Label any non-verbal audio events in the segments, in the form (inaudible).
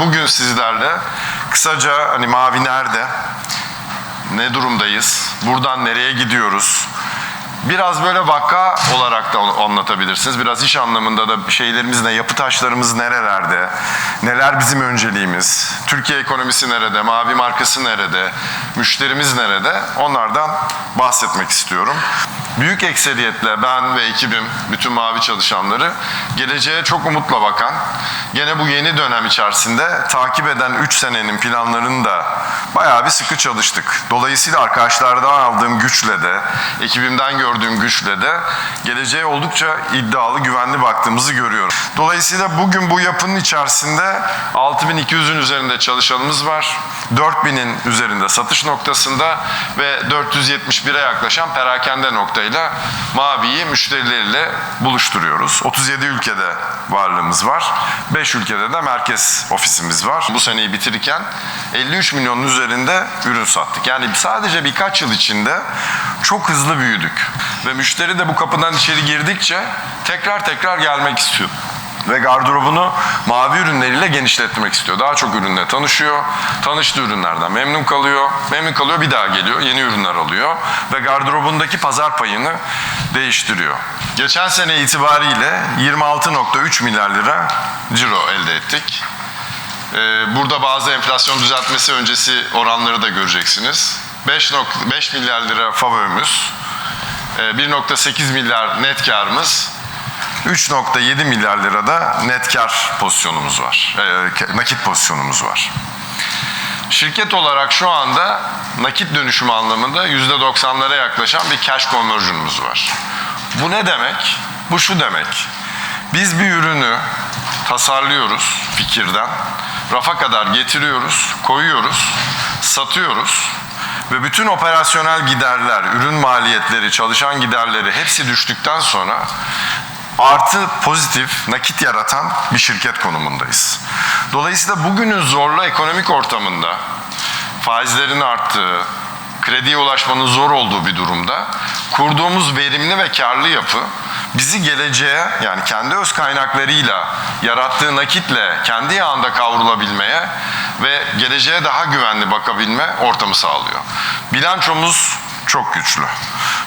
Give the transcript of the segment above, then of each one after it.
Bugün sizlerle kısaca hani Mavi nerede? Ne durumdayız? Buradan nereye gidiyoruz? Biraz böyle vaka olarak da anlatabilirsiniz. Biraz iş anlamında da şeylerimiz ne, yapı taşlarımız nerelerde, neler bizim önceliğimiz, Türkiye ekonomisi nerede, mavi markası nerede, müşterimiz nerede onlardan bahsetmek istiyorum. Büyük ekseriyetle ben ve ekibim, bütün mavi çalışanları geleceğe çok umutla bakan, gene bu yeni dönem içerisinde takip eden 3 senenin planlarını da bayağı bir sıkı çalıştık. Dolayısıyla arkadaşlardan aldığım güçle de, ekibimden gördüğüm güçle de geleceğe oldukça iddialı, güvenli baktığımızı görüyorum. Dolayısıyla bugün bu yapının içerisinde 6200'ün üzerinde çalışanımız var. 4000'in üzerinde satış noktasında ve 471'e yaklaşan perakende noktayla Mavi'yi müşterileriyle buluşturuyoruz. 37 ülkede varlığımız var. 5 ülkede de merkez ofisimiz var. Bu seneyi bitirirken 53 milyonun üzerinde ürün sattık. Yani sadece birkaç yıl içinde çok hızlı büyüdük. Ve müşteri de bu kapıdan içeri girdikçe tekrar tekrar gelmek istiyor ve gardırobunu mavi ürünleriyle genişletmek istiyor. Daha çok ürünle tanışıyor. Tanıştığı ürünlerden memnun kalıyor. Memnun kalıyor bir daha geliyor. Yeni ürünler alıyor. Ve gardırobundaki pazar payını değiştiriyor. Geçen sene itibariyle 26.3 milyar lira ciro elde ettik. Ee, Burada bazı enflasyon düzeltmesi öncesi oranları da göreceksiniz. 5, milyar lira favömüz, 1.8 milyar net karımız, 3.7 milyar lirada net kar pozisyonumuz var. E, nakit pozisyonumuz var. Şirket olarak şu anda nakit dönüşümü anlamında %90'lara yaklaşan bir cash conversion'umuz var. Bu ne demek? Bu şu demek. Biz bir ürünü tasarlıyoruz fikirden, rafa kadar getiriyoruz, koyuyoruz, satıyoruz ve bütün operasyonel giderler, ürün maliyetleri, çalışan giderleri hepsi düştükten sonra artı pozitif nakit yaratan bir şirket konumundayız. Dolayısıyla bugünün zorlu ekonomik ortamında faizlerin arttığı, krediye ulaşmanın zor olduğu bir durumda kurduğumuz verimli ve karlı yapı bizi geleceğe yani kendi öz kaynaklarıyla yarattığı nakitle kendi yağında kavrulabilmeye ve geleceğe daha güvenli bakabilme ortamı sağlıyor. Bilançomuz çok güçlü.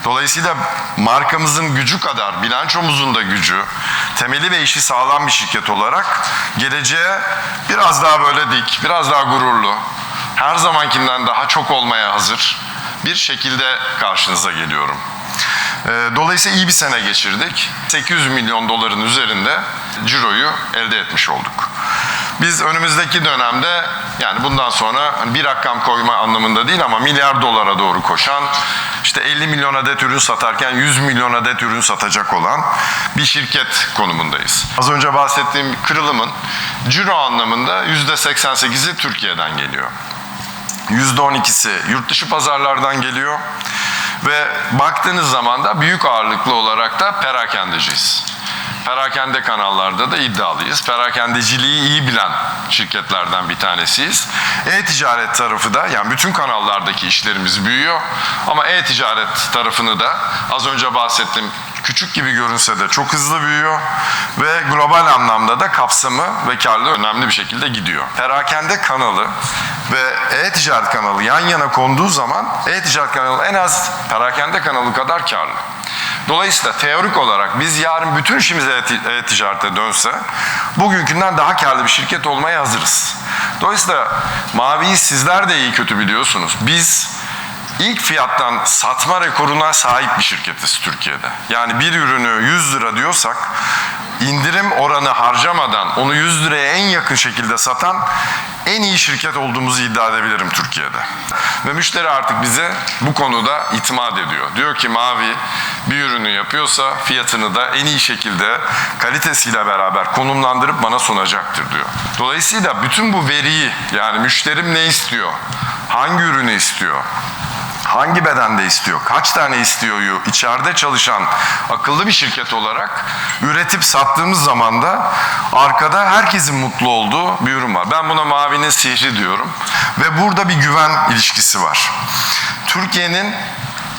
Dolayısıyla markamızın gücü kadar bilançomuzun da gücü, temeli ve işi sağlam bir şirket olarak geleceğe biraz daha böyle dik, biraz daha gururlu, her zamankinden daha çok olmaya hazır bir şekilde karşınıza geliyorum. Dolayısıyla iyi bir sene geçirdik. 800 milyon doların üzerinde ciroyu elde etmiş olduk. Biz önümüzdeki dönemde yani bundan sonra hani bir rakam koyma anlamında değil ama milyar dolara doğru koşan işte 50 milyon adet ürün satarken 100 milyon adet ürün satacak olan bir şirket konumundayız. Az önce bahsettiğim kırılımın ciro anlamında %88'i Türkiye'den geliyor. %12'si yurt dışı pazarlardan geliyor ve baktığınız zaman da büyük ağırlıklı olarak da perakendeciyiz. Perakende kanallarda da iddialıyız. Perakendeciliği iyi bilen şirketlerden bir tanesiyiz. E-ticaret tarafı da yani bütün kanallardaki işlerimiz büyüyor. Ama e-ticaret tarafını da az önce bahsettim küçük gibi görünse de çok hızlı büyüyor ve global anlamda da kapsamı ve karlı önemli bir şekilde gidiyor. Perakende kanalı ve e-ticaret kanalı yan yana konduğu zaman e-ticaret kanalı en az perakende kanalı kadar karlı. Dolayısıyla teorik olarak biz yarın bütün işimiz e-ticarete dönse bugünkünden daha karlı bir şirket olmaya hazırız. Dolayısıyla Mavi'yi sizler de iyi kötü biliyorsunuz. Biz ilk fiyattan satma rekoruna sahip bir şirketiz Türkiye'de. Yani bir ürünü 100 lira diyorsak indirim oranı harcamadan onu 100 liraya en yakın şekilde satan en iyi şirket olduğumuzu iddia edebilirim Türkiye'de. Ve müşteri artık bize bu konuda itimat ediyor. Diyor ki Mavi bir ürünü yapıyorsa fiyatını da en iyi şekilde kalitesiyle beraber konumlandırıp bana sunacaktır diyor. Dolayısıyla bütün bu veriyi yani müşterim ne istiyor, hangi ürünü istiyor, hangi bedende istiyor, kaç tane istiyoryu içeride çalışan akıllı bir şirket olarak üretip sattığımız zaman da arkada herkesin mutlu olduğu bir ürün var. Ben buna mavinin sihri diyorum ve burada bir güven ilişkisi var. Türkiye'nin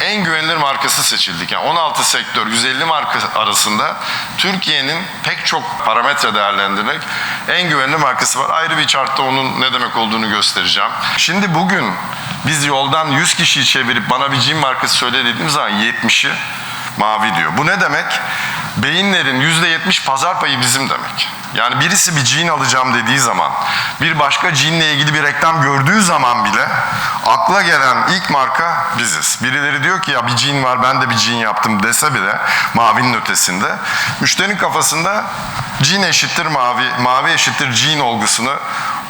en güvenilir markası seçildik. Yani 16 sektör, 150 marka arasında Türkiye'nin pek çok parametre değerlendirerek en güvenilir markası var. Ayrı bir chartta onun ne demek olduğunu göstereceğim. Şimdi bugün biz yoldan 100 kişiyi çevirip bana bir cin markası söyle dediğimiz zaman 70'i mavi diyor. Bu ne demek? Beyinlerin %70 pazar payı bizim demek. Yani birisi bir cin alacağım dediği zaman, bir başka cinle ilgili bir reklam gördüğü zaman bile akla gelen ilk marka biziz. Birileri diyor ki ya bir cin var ben de bir cin yaptım dese bile mavinin ötesinde. Müşterinin kafasında cin eşittir mavi, mavi eşittir cin olgusunu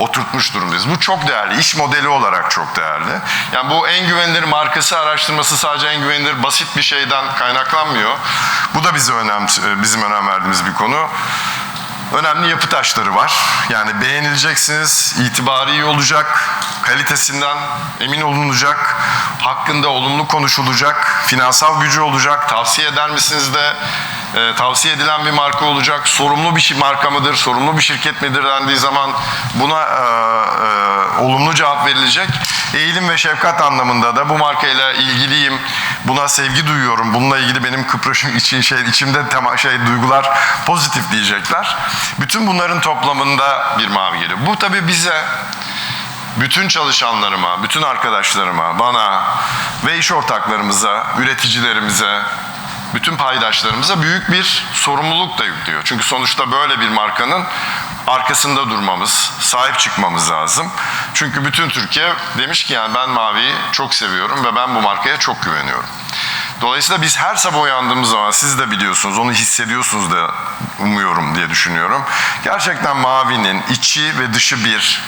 oturtmuş durumdayız. Bu çok değerli. iş modeli olarak çok değerli. Yani bu en güvenilir markası araştırması sadece en güvenilir basit bir şeyden kaynaklanmıyor. Bu da bize önem, bizim önem verdiğimiz bir konu. Önemli yapı taşları var. Yani beğenileceksiniz, itibarı iyi olacak, kalitesinden emin olunacak, hakkında olumlu konuşulacak, finansal gücü olacak, tavsiye eder misiniz de e, tavsiye edilen bir marka olacak, sorumlu bir marka mıdır, sorumlu bir şirket midir dendiği zaman buna e, e, olumlu cevap verilecek. Eğilim ve şefkat anlamında da bu markayla ilgiliyim, buna sevgi duyuyorum, bununla ilgili benim kıpraşım (laughs) için şey içimde tema, şey duygular pozitif diyecekler. Bütün bunların toplamında bir mavi geliyor. Bu tabii bize bütün çalışanlarıma, bütün arkadaşlarıma, bana ve iş ortaklarımıza, üreticilerimize, bütün paydaşlarımıza büyük bir sorumluluk da yüklüyor. Çünkü sonuçta böyle bir markanın arkasında durmamız, sahip çıkmamız lazım. Çünkü bütün Türkiye demiş ki yani ben Mavi'yi çok seviyorum ve ben bu markaya çok güveniyorum. Dolayısıyla biz her sabah uyandığımız zaman siz de biliyorsunuz, onu hissediyorsunuz da umuyorum diye düşünüyorum. Gerçekten Mavi'nin içi ve dışı bir,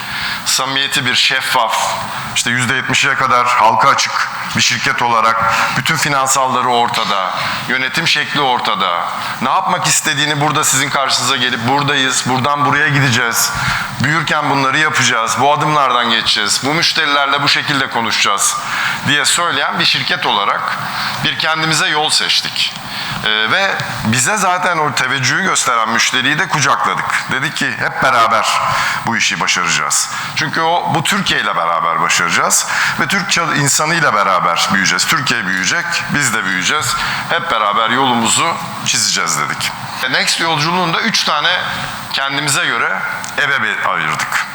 samimiyeti bir, şeffaf, işte %70'e kadar halka açık bir şirket olarak bütün finansalları ortada, yönetim şekli ortada. Ne yapmak istediğini burada sizin karşınıza gelip buradayız, buradan buraya gideceğiz. Büyürken bunları yapacağız, bu adımlardan geçeceğiz, bu müşterilerle bu şekilde konuşacağız diye söyleyen bir şirket olarak bir kendimize yol seçtik. Ee, ve bize zaten o teveccühü gösteren müşteriyi de kucakladık. Dedik ki hep beraber bu işi başaracağız. Çünkü o bu Türkiye ile beraber başaracağız ve Türk insanıyla beraber büyüyeceğiz. Türkiye büyüyecek, biz de büyüyeceğiz. Hep beraber yolumuzu çizeceğiz dedik. Next yolculuğunda üç tane kendimize göre bir ayırdık.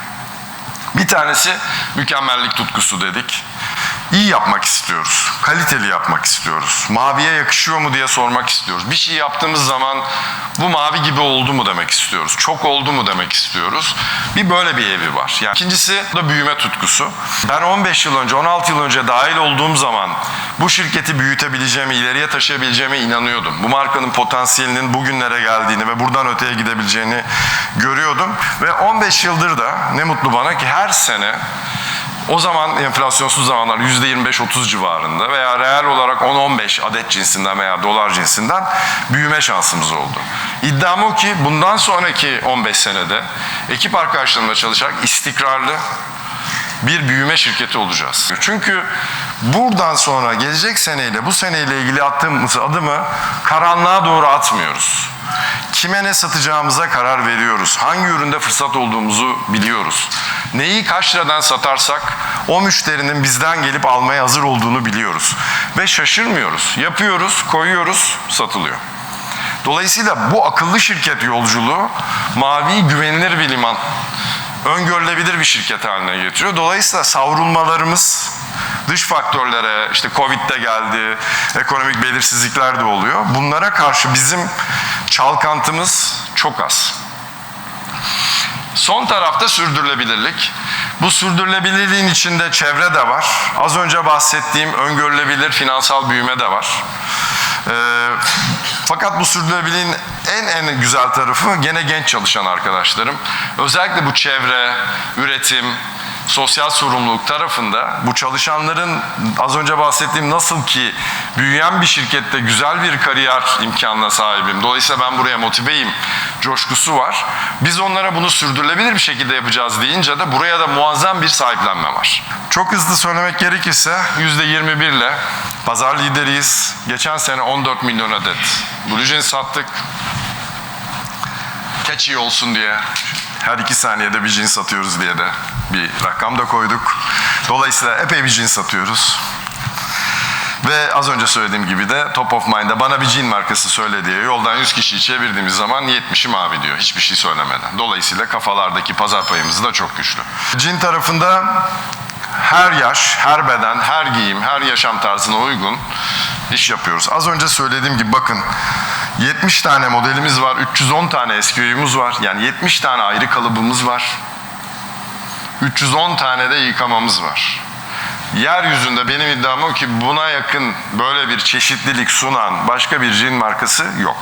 Bir tanesi mükemmellik tutkusu dedik. İyi yapmak istiyoruz. Kaliteli yapmak istiyoruz. Maviye yakışıyor mu diye sormak istiyoruz. Bir şey yaptığımız zaman bu mavi gibi oldu mu demek istiyoruz. Çok oldu mu demek istiyoruz. Bir böyle bir evi var. Yani ikincisi da büyüme tutkusu. Ben 15 yıl önce, 16 yıl önce dahil olduğum zaman bu şirketi büyütebileceğimi, ileriye taşıyabileceğime inanıyordum. Bu markanın potansiyelinin bugünlere geldiğini ve buradan öteye gidebileceğini görüyordum. Ve 15 yıldır da ne mutlu bana ki her sene o zaman enflasyonsuz zamanlar %25-30 civarında veya reel olarak 10-15 adet cinsinden veya dolar cinsinden büyüme şansımız oldu. İddiam o ki bundan sonraki 15 senede ekip arkadaşlarımla çalışarak istikrarlı bir büyüme şirketi olacağız. Çünkü buradan sonra gelecek seneyle bu seneyle ilgili attığımız adımı karanlığa doğru atmıyoruz. Kime ne satacağımıza karar veriyoruz. Hangi üründe fırsat olduğumuzu biliyoruz. Neyi kaç liradan satarsak o müşterinin bizden gelip almaya hazır olduğunu biliyoruz. Ve şaşırmıyoruz. Yapıyoruz, koyuyoruz, satılıyor. Dolayısıyla bu akıllı şirket yolculuğu mavi güvenilir bir liman, öngörülebilir bir şirket haline getiriyor. Dolayısıyla savrulmalarımız dış faktörlere, işte Covid de geldi, ekonomik belirsizlikler de oluyor. Bunlara karşı bizim çalkantımız çok az. Son tarafta sürdürülebilirlik. Bu sürdürülebilirliğin içinde çevre de var. Az önce bahsettiğim öngörülebilir finansal büyüme de var. Ee, fakat bu sürdürülebilirliğin en en güzel tarafı gene genç çalışan arkadaşlarım. Özellikle bu çevre, üretim, sosyal sorumluluk tarafında bu çalışanların az önce bahsettiğim nasıl ki büyüyen bir şirkette güzel bir kariyer imkanına sahibim. Dolayısıyla ben buraya motiveyim coşkusu var. Biz onlara bunu sürdürülebilir bir şekilde yapacağız deyince de buraya da muazzam bir sahiplenme var. Çok hızlı söylemek gerekirse %21 ile pazar lideriyiz. Geçen sene 14 milyon adet Blue sattık. Catchy olsun diye her iki saniyede bir cins satıyoruz diye de bir rakam da koyduk. Dolayısıyla epey bir cins satıyoruz. Ve az önce söylediğim gibi de top of mind'da bana bir cin markası söyle diye yoldan 100 kişiyi çevirdiğimiz zaman 70'i mavi diyor. Hiçbir şey söylemeden. Dolayısıyla kafalardaki pazar payımız da çok güçlü. Cin tarafında her yaş, her beden, her giyim, her yaşam tarzına uygun iş yapıyoruz. Az önce söylediğim gibi bakın 70 tane modelimiz var, 310 tane SKU'muz var. Yani 70 tane ayrı kalıbımız var. 310 tane de yıkamamız var. Yeryüzünde benim iddiam o ki buna yakın böyle bir çeşitlilik sunan başka bir cin markası yok.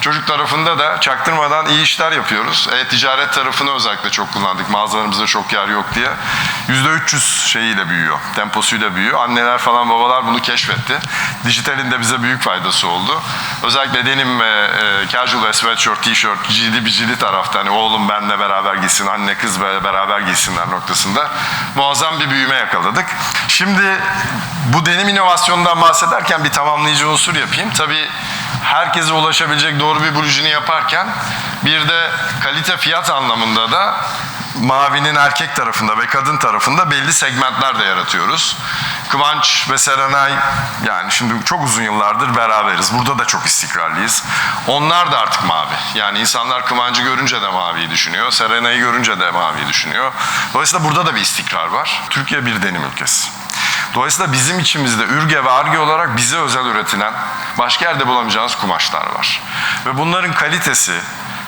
Çocuk tarafında da çaktırmadan iyi işler yapıyoruz. E-ticaret tarafını özellikle çok kullandık. Mağazalarımızda çok yer yok diye. %300 şeyiyle büyüyor. Temposuyla büyüyor. Anneler falan babalar bunu keşfetti. Dijitalin de bize büyük faydası oldu. Özellikle denim ve e, casual ve sweatshirt, t-shirt, cildi bicili tarafta hani oğlum benle beraber gitsin, anne kız be- beraber gitsinler noktasında muazzam bir büyüme yakaladık. Şimdi bu denim inovasyonundan bahsederken bir tamamlayıcı unsur yapayım. Tabii herkese ulaşabilecek doğru bir blujini yaparken bir de kalite fiyat anlamında da Mavi'nin erkek tarafında ve kadın tarafında belli segmentler de yaratıyoruz. Kıvanç ve Serenay yani şimdi çok uzun yıllardır beraberiz. Burada da çok istikrarlıyız. Onlar da artık mavi. Yani insanlar Kıvanç'ı görünce de maviyi düşünüyor. Serenay'ı görünce de maviyi düşünüyor. Dolayısıyla burada da bir istikrar var. Türkiye bir denim ülkesi. Dolayısıyla bizim içimizde ürge ve arge olarak bize özel üretilen başka yerde bulamayacağınız kumaşlar var. Ve bunların kalitesi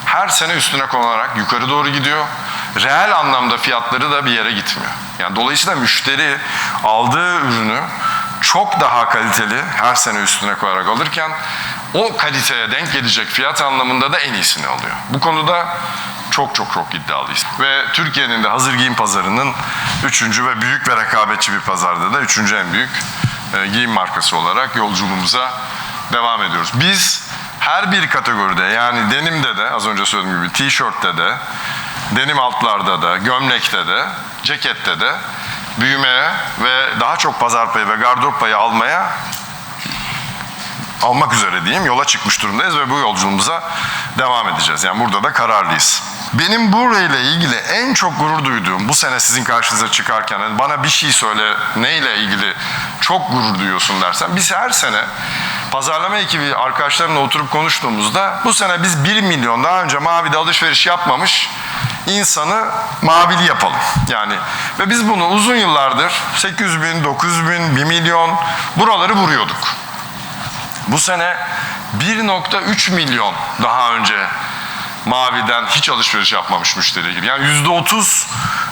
her sene üstüne konularak yukarı doğru gidiyor. Reel anlamda fiyatları da bir yere gitmiyor. Yani dolayısıyla müşteri aldığı ürünü çok daha kaliteli her sene üstüne koyarak alırken o kaliteye denk gelecek fiyat anlamında da en iyisini alıyor. Bu konuda çok çok çok iddialıyız. Ve Türkiye'nin de hazır giyim pazarının üçüncü ve büyük ve rekabetçi bir pazarda da üçüncü en büyük e, giyim markası olarak yolculuğumuza devam ediyoruz. Biz her bir kategoride yani denimde de az önce söylediğim gibi tişörtte de denim altlarda da gömlekte de cekette de büyümeye ve daha çok pazar payı ve gardırop payı almaya almak üzere diyeyim yola çıkmış durumdayız ve bu yolculuğumuza devam edeceğiz. Yani burada da kararlıyız. Benim burayla ilgili en çok gurur duyduğum bu sene sizin karşınıza çıkarken hani bana bir şey söyle neyle ilgili çok gurur duyuyorsun dersen biz her sene pazarlama ekibi arkadaşlarımla oturup konuştuğumuzda bu sene biz 1 milyon daha önce Mavi'de alışveriş yapmamış insanı mavili yapalım. Yani ve biz bunu uzun yıllardır 800 bin, 900 bin, 1 milyon buraları vuruyorduk. Bu sene 1.3 milyon daha önce Mavi'den hiç alışveriş yapmamış müşteri gibi. Yani %30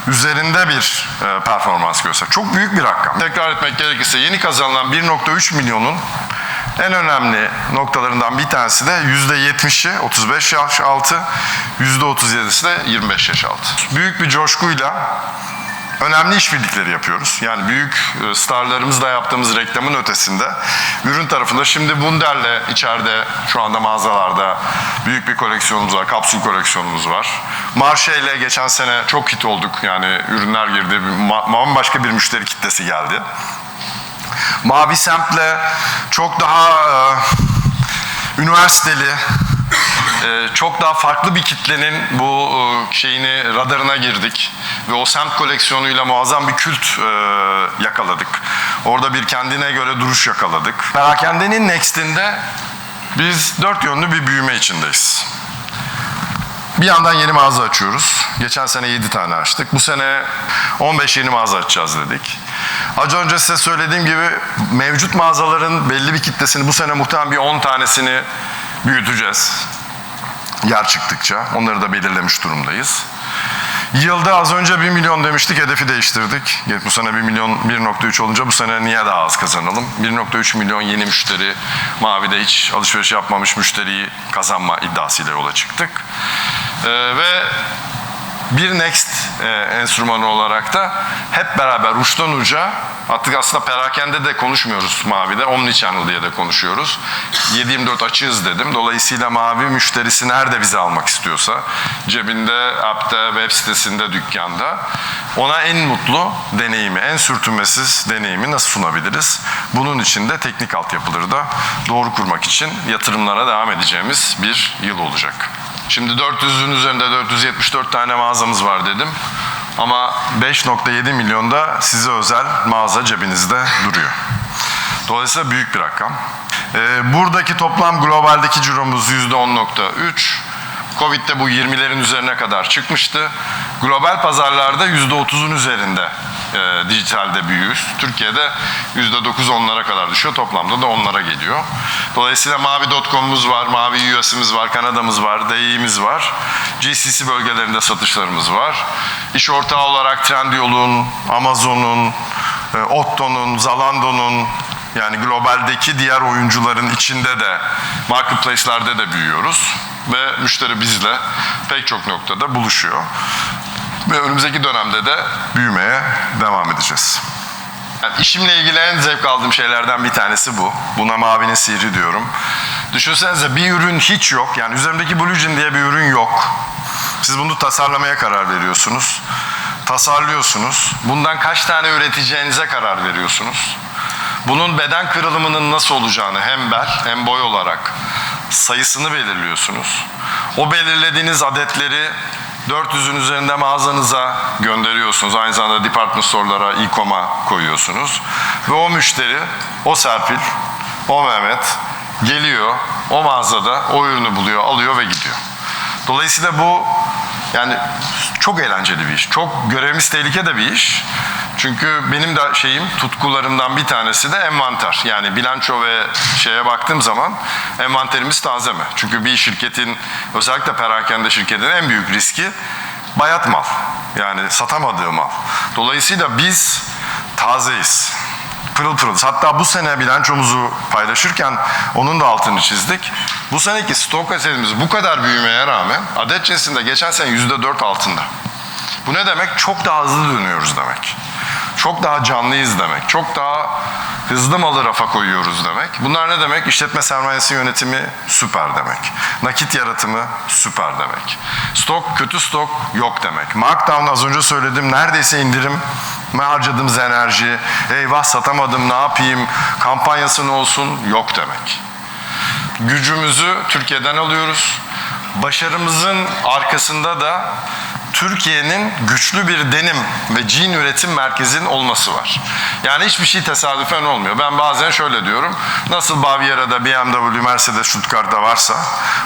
üzerinde bir e, performans göster. Çok büyük bir rakam. Tekrar etmek gerekirse yeni kazanılan 1.3 milyonun en önemli noktalarından bir tanesi de %70'i 35 yaş altı, %37'si de 25 yaş altı. Büyük bir coşkuyla önemli işbirlikleri yapıyoruz. Yani büyük e, starlarımızla yaptığımız reklamın ötesinde ürün tarafında şimdi Bunder'le içeride şu anda mağazalarda büyük bir koleksiyonumuz var. Kapsül koleksiyonumuz var. Marşe ile geçen sene çok hit olduk. Yani ürünler girdi. Ma- Başka bir müşteri kitlesi geldi. Mavi Semt'le çok daha e, üniversiteli, çok daha farklı bir kitlenin bu e, şeyini radarına girdik ve o semt koleksiyonuyla muazzam bir kült e, yakaladık. Orada bir kendine göre duruş yakaladık. Perakende'nin Next'inde biz dört yönlü bir büyüme içindeyiz. Bir yandan yeni mağaza açıyoruz. Geçen sene 7 tane açtık. Bu sene 15 yeni mağaza açacağız dedik. Az önce size söylediğim gibi mevcut mağazaların belli bir kitlesini bu sene muhtemelen bir 10 tanesini büyüteceğiz. Yer çıktıkça. Onları da belirlemiş durumdayız. Yılda az önce 1 milyon demiştik, hedefi değiştirdik. Bu sene 1 milyon 1.3 olunca bu sene niye daha az kazanalım? 1.3 milyon yeni müşteri, Mavi'de hiç alışveriş yapmamış müşteriyi kazanma iddiasıyla yola çıktık. Ee, ve bir Next e, enstrümanı olarak da hep beraber uçtan uca artık aslında perakende de konuşmuyoruz Mavi'de. Omnichannel diye de konuşuyoruz. 7-24 açığız dedim. Dolayısıyla Mavi müşterisi nerede bizi almak istiyorsa cebinde, app'te, web sitesinde, dükkanda ona en mutlu deneyimi, en sürtünmesiz deneyimi nasıl sunabiliriz? Bunun için de teknik altyapıları da doğru kurmak için yatırımlara devam edeceğimiz bir yıl olacak. Şimdi 400'ün üzerinde 474 tane mağazamız var dedim. Ama 5.7 milyonda size özel mağaza cebinizde duruyor. Dolayısıyla büyük bir rakam. Ee, buradaki toplam globaldeki ciromuz %10.3. Covid'de bu 20'lerin üzerine kadar çıkmıştı. Global pazarlarda %30'un üzerinde e, dijitalde büyüyoruz. Türkiye'de %9 onlara kadar düşüyor. Toplamda da onlara geliyor. Dolayısıyla Mavi.com'umuz var, Mavi US'imiz var, Kanada'mız var, Dİ'miz var. GCC bölgelerinde satışlarımız var. İş ortağı olarak Trendyol'un, Amazon'un, e, Otto'nun, Zalando'nun yani globaldeki diğer oyuncuların içinde de marketplace'lerde de büyüyoruz ve müşteri bizle pek çok noktada buluşuyor. Ve önümüzdeki dönemde de büyümeye devam edeceğiz. Yani işimle ilgili en zevk aldığım şeylerden bir tanesi bu. Buna mavinin sihri diyorum. Düşünsenize bir ürün hiç yok. Yani üzerimdeki Blue Jean diye bir ürün yok. Siz bunu tasarlamaya karar veriyorsunuz. Tasarlıyorsunuz. Bundan kaç tane üreteceğinize karar veriyorsunuz. Bunun beden kırılımının nasıl olacağını hem bel hem boy olarak sayısını belirliyorsunuz. O belirlediğiniz adetleri 400'ün üzerinde mağazanıza gönderiyorsunuz. Aynı zamanda department store'lara, e-com'a koyuyorsunuz. Ve o müşteri, o Serpil, o Mehmet geliyor, o mağazada o ürünü buluyor, alıyor ve gidiyor. Dolayısıyla bu yani çok eğlenceli bir iş. Çok görevimiz tehlike de bir iş. Çünkü benim de şeyim, tutkularımdan bir tanesi de envanter. Yani bilanço ve şeye baktığım zaman envanterimiz taze mi? Çünkü bir şirketin, özellikle perakende şirketin en büyük riski bayat mal. Yani satamadığı mal. Dolayısıyla biz tazeyiz. Pırıl pırılız. Hatta bu sene bilançomuzu paylaşırken onun da altını çizdik. Bu seneki stok asetimiz bu kadar büyümeye rağmen adet cinsinde geçen sene %4 altında. Bu ne demek? Çok daha hızlı dönüyoruz demek. Çok daha canlıyız demek. Çok daha hızlı malı rafa koyuyoruz demek. Bunlar ne demek? İşletme sermayesi yönetimi süper demek. Nakit yaratımı süper demek. Stok, kötü stok yok demek. Markdown az önce söyledim. Neredeyse indirim ne harcadığımız enerji, eyvah satamadım ne yapayım, kampanyası ne olsun yok demek. Gücümüzü Türkiye'den alıyoruz. Başarımızın arkasında da Türkiye'nin güçlü bir denim ve jean üretim merkezinin olması var. Yani hiçbir şey tesadüfen olmuyor. Ben bazen şöyle diyorum. Nasıl Baviera'da BMW, Mercedes, Stuttgart'ta varsa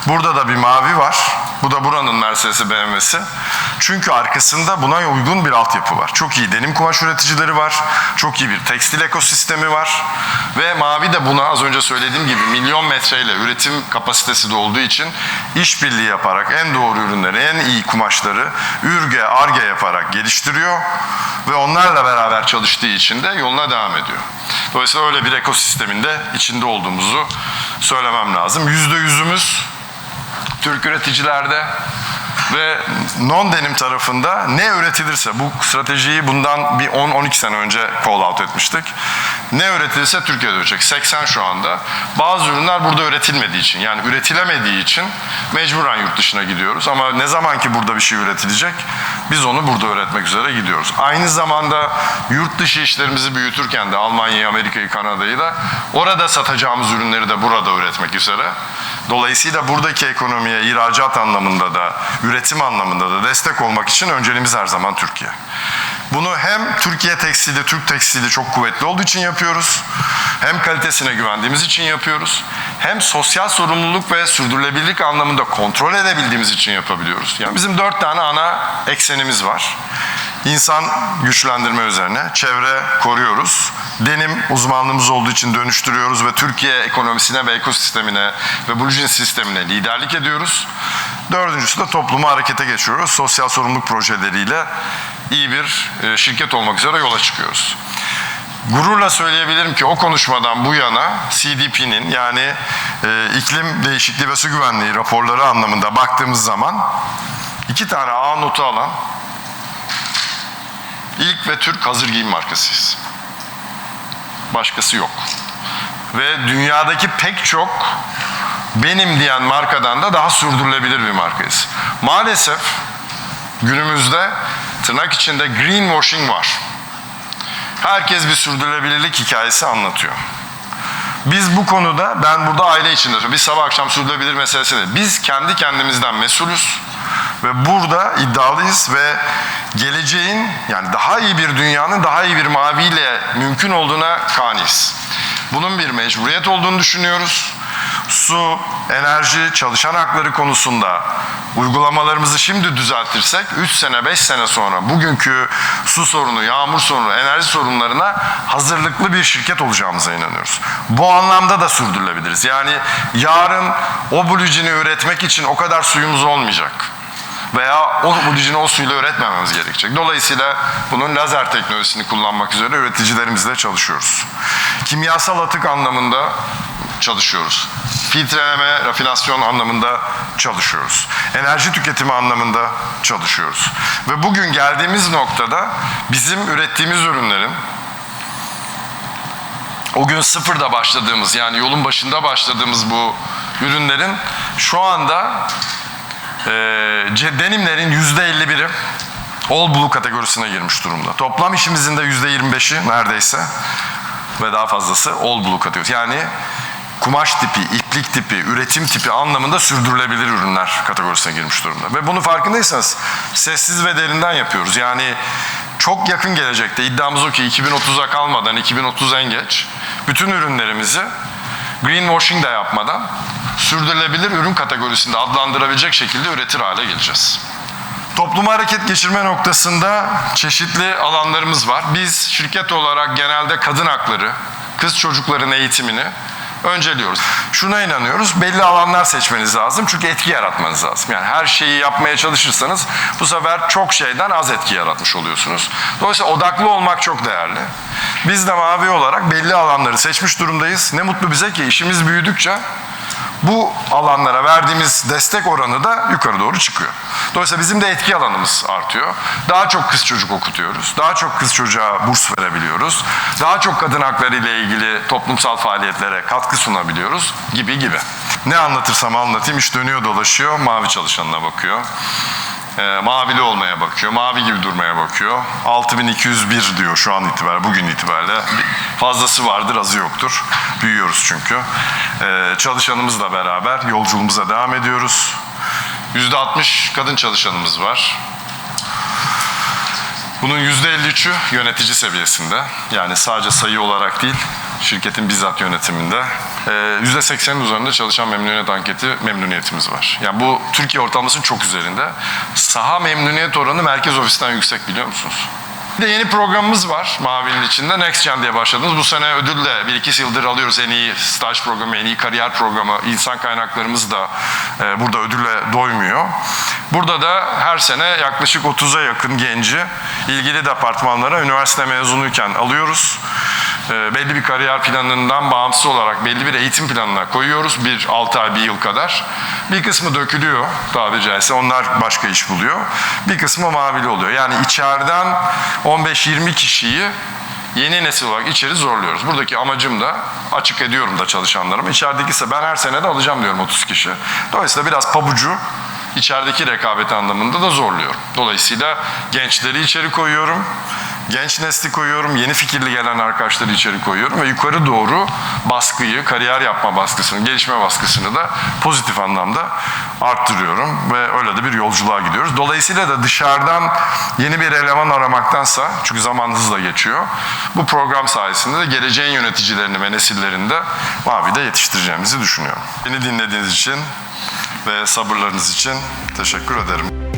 burada da bir mavi var. Bu da buranın Mercedes'i, BMW'si. Çünkü arkasında buna uygun bir altyapı var. Çok iyi denim kumaş üreticileri var. Çok iyi bir tekstil ekosistemi var. Ve mavi de buna az önce söylediğim gibi milyon metreyle üretim kapasitesi de olduğu için işbirliği yaparak en doğru ürünleri, en iyi kumaşları ürge, arge yaparak geliştiriyor ve onlarla beraber çalıştığı için de yoluna devam ediyor. Dolayısıyla öyle bir ekosistemin de içinde olduğumuzu söylemem lazım. Yüzde yüzümüz Türk üreticilerde ve non denim tarafında ne üretilirse bu stratejiyi bundan bir 10-12 sene önce call out etmiştik. Ne üretilirse Türkiye'de üretecek. 80 şu anda. Bazı ürünler burada üretilmediği için yani üretilemediği için mecburen yurt dışına gidiyoruz. Ama ne zaman ki burada bir şey üretilecek biz onu burada üretmek üzere gidiyoruz. Aynı zamanda yurt dışı işlerimizi büyütürken de Almanya'yı, Amerika'yı, Kanada'yı da orada satacağımız ürünleri de burada üretmek üzere. Dolayısıyla buradaki ekonomiye ihracat anlamında da, üretim anlamında da destek olmak için önceliğimiz her zaman Türkiye. Bunu hem Türkiye tekstili, Türk tekstili çok kuvvetli olduğu için yapıyoruz. Hem kalitesine güvendiğimiz için yapıyoruz. Hem sosyal sorumluluk ve sürdürülebilirlik anlamında kontrol edebildiğimiz için yapabiliyoruz. Yani bizim dört tane ana eksenimiz var. İnsan güçlendirme üzerine, çevre koruyoruz. Denim uzmanlığımız olduğu için dönüştürüyoruz ve Türkiye ekonomisine ve ekosistemine ve Blue sistemine liderlik ediyoruz. Dördüncüsü de toplumu harekete geçiyoruz. Sosyal sorumluluk projeleriyle iyi bir e, şirket olmak üzere yola çıkıyoruz. Gururla söyleyebilirim ki o konuşmadan bu yana CDP'nin yani e, iklim değişikliği ve su güvenliği raporları anlamında baktığımız zaman iki tane A notu alan ilk ve Türk hazır giyim markasıyız. Başkası yok. Ve dünyadaki pek çok benim diyen markadan da daha sürdürülebilir bir markayız. Maalesef günümüzde tırnak içinde greenwashing var. Herkes bir sürdürülebilirlik hikayesi anlatıyor. Biz bu konuda, ben burada aile içinde. Biz sabah akşam sürdürülebilir meselesi değil. Biz kendi kendimizden mesulüz. Ve burada iddialıyız ve geleceğin yani daha iyi bir dünyanın daha iyi bir maviyle mümkün olduğuna kaniyiz. Bunun bir mecburiyet olduğunu düşünüyoruz. Su, enerji, çalışan hakları konusunda uygulamalarımızı şimdi düzeltirsek 3 sene 5 sene sonra bugünkü su sorunu, yağmur sorunu, enerji sorunlarına hazırlıklı bir şirket olacağımıza inanıyoruz. Bu anlamda da sürdürülebiliriz. Yani yarın o blucini üretmek için o kadar suyumuz olmayacak veya o blucini o suyla üretmememiz gerekecek. Dolayısıyla bunun lazer teknolojisini kullanmak üzere üreticilerimizle çalışıyoruz. Kimyasal atık anlamında çalışıyoruz. Filtreleme, rafinasyon anlamında çalışıyoruz. Enerji tüketimi anlamında çalışıyoruz. Ve bugün geldiğimiz noktada bizim ürettiğimiz ürünlerin o gün sıfırda başladığımız yani yolun başında başladığımız bu ürünlerin şu anda e, denimlerin yüzde 51'i All Blue kategorisine girmiş durumda. Toplam işimizin de yüzde 25'i neredeyse ve daha fazlası All Blue kategorisi. Yani kumaş tipi, iplik tipi, üretim tipi anlamında sürdürülebilir ürünler kategorisine girmiş durumda. Ve bunu farkındaysanız sessiz ve derinden yapıyoruz. Yani çok yakın gelecekte iddiamız o ki 2030'a kalmadan 2030 en geç bütün ürünlerimizi greenwashing de yapmadan sürdürülebilir ürün kategorisinde adlandırabilecek şekilde üretir hale geleceğiz. Topluma hareket geçirme noktasında çeşitli alanlarımız var. Biz şirket olarak genelde kadın hakları, kız çocukların eğitimini önceliyoruz. Şuna inanıyoruz, belli alanlar seçmeniz lazım çünkü etki yaratmanız lazım. Yani her şeyi yapmaya çalışırsanız bu sefer çok şeyden az etki yaratmış oluyorsunuz. Dolayısıyla odaklı olmak çok değerli. Biz de Mavi olarak belli alanları seçmiş durumdayız. Ne mutlu bize ki işimiz büyüdükçe bu alanlara verdiğimiz destek oranı da yukarı doğru çıkıyor. Dolayısıyla bizim de etki alanımız artıyor. Daha çok kız çocuk okutuyoruz. Daha çok kız çocuğa burs verebiliyoruz. Daha çok kadın hakları ile ilgili toplumsal faaliyetlere katkı sunabiliyoruz gibi gibi. Ne anlatırsam anlatayım iş dönüyor dolaşıyor mavi çalışanına bakıyor. E, mavili olmaya bakıyor, mavi gibi durmaya bakıyor. 6201 diyor şu an itibariyle, bugün itibariyle. Fazlası vardır, azı yoktur. Büyüyoruz çünkü. E, çalışanımızla beraber yolculuğumuza devam ediyoruz. %60 kadın çalışanımız var. Bunun %53'ü yönetici seviyesinde. Yani sadece sayı olarak değil, şirketin bizzat yönetiminde. Ee, %80'in üzerinde çalışan memnuniyet anketi memnuniyetimiz var. Yani bu Türkiye ortalamasının çok üzerinde. Saha memnuniyet oranı merkez ofisten yüksek biliyor musunuz? Bir de yeni programımız var Mavi'nin içinde. Next Gen diye başladığımız. Bu sene ödül de bir iki yıldır alıyoruz. En iyi staj programı, en iyi kariyer programı. İnsan kaynaklarımız da e, burada ödülle doymuyor. Burada da her sene yaklaşık 30'a yakın genci ilgili departmanlara üniversite mezunuyken alıyoruz. E, belli bir kariyer planından bağımsız olarak belli bir eğitim planına koyuyoruz. Bir 6 ay, bir yıl kadar. Bir kısmı dökülüyor tabiri caizse. Onlar başka iş buluyor. Bir kısmı mavili oluyor. Yani içeriden 15-20 kişiyi yeni nesil olarak içeri zorluyoruz. Buradaki amacım da açık ediyorum da çalışanlarıma. İçerideki ise ben her sene de alacağım diyorum 30 kişi. Dolayısıyla biraz pabucu içerideki rekabet anlamında da zorluyorum. Dolayısıyla gençleri içeri koyuyorum. Genç nesli koyuyorum, yeni fikirli gelen arkadaşları içeri koyuyorum ve yukarı doğru baskıyı, kariyer yapma baskısını, gelişme baskısını da pozitif anlamda arttırıyorum ve öyle de bir yolculuğa gidiyoruz. Dolayısıyla da dışarıdan yeni bir eleman aramaktansa, çünkü zaman hızla geçiyor, bu program sayesinde de geleceğin yöneticilerini ve nesillerini de Mavi'de yetiştireceğimizi düşünüyorum. Beni dinlediğiniz için ve sabırlarınız için teşekkür ederim.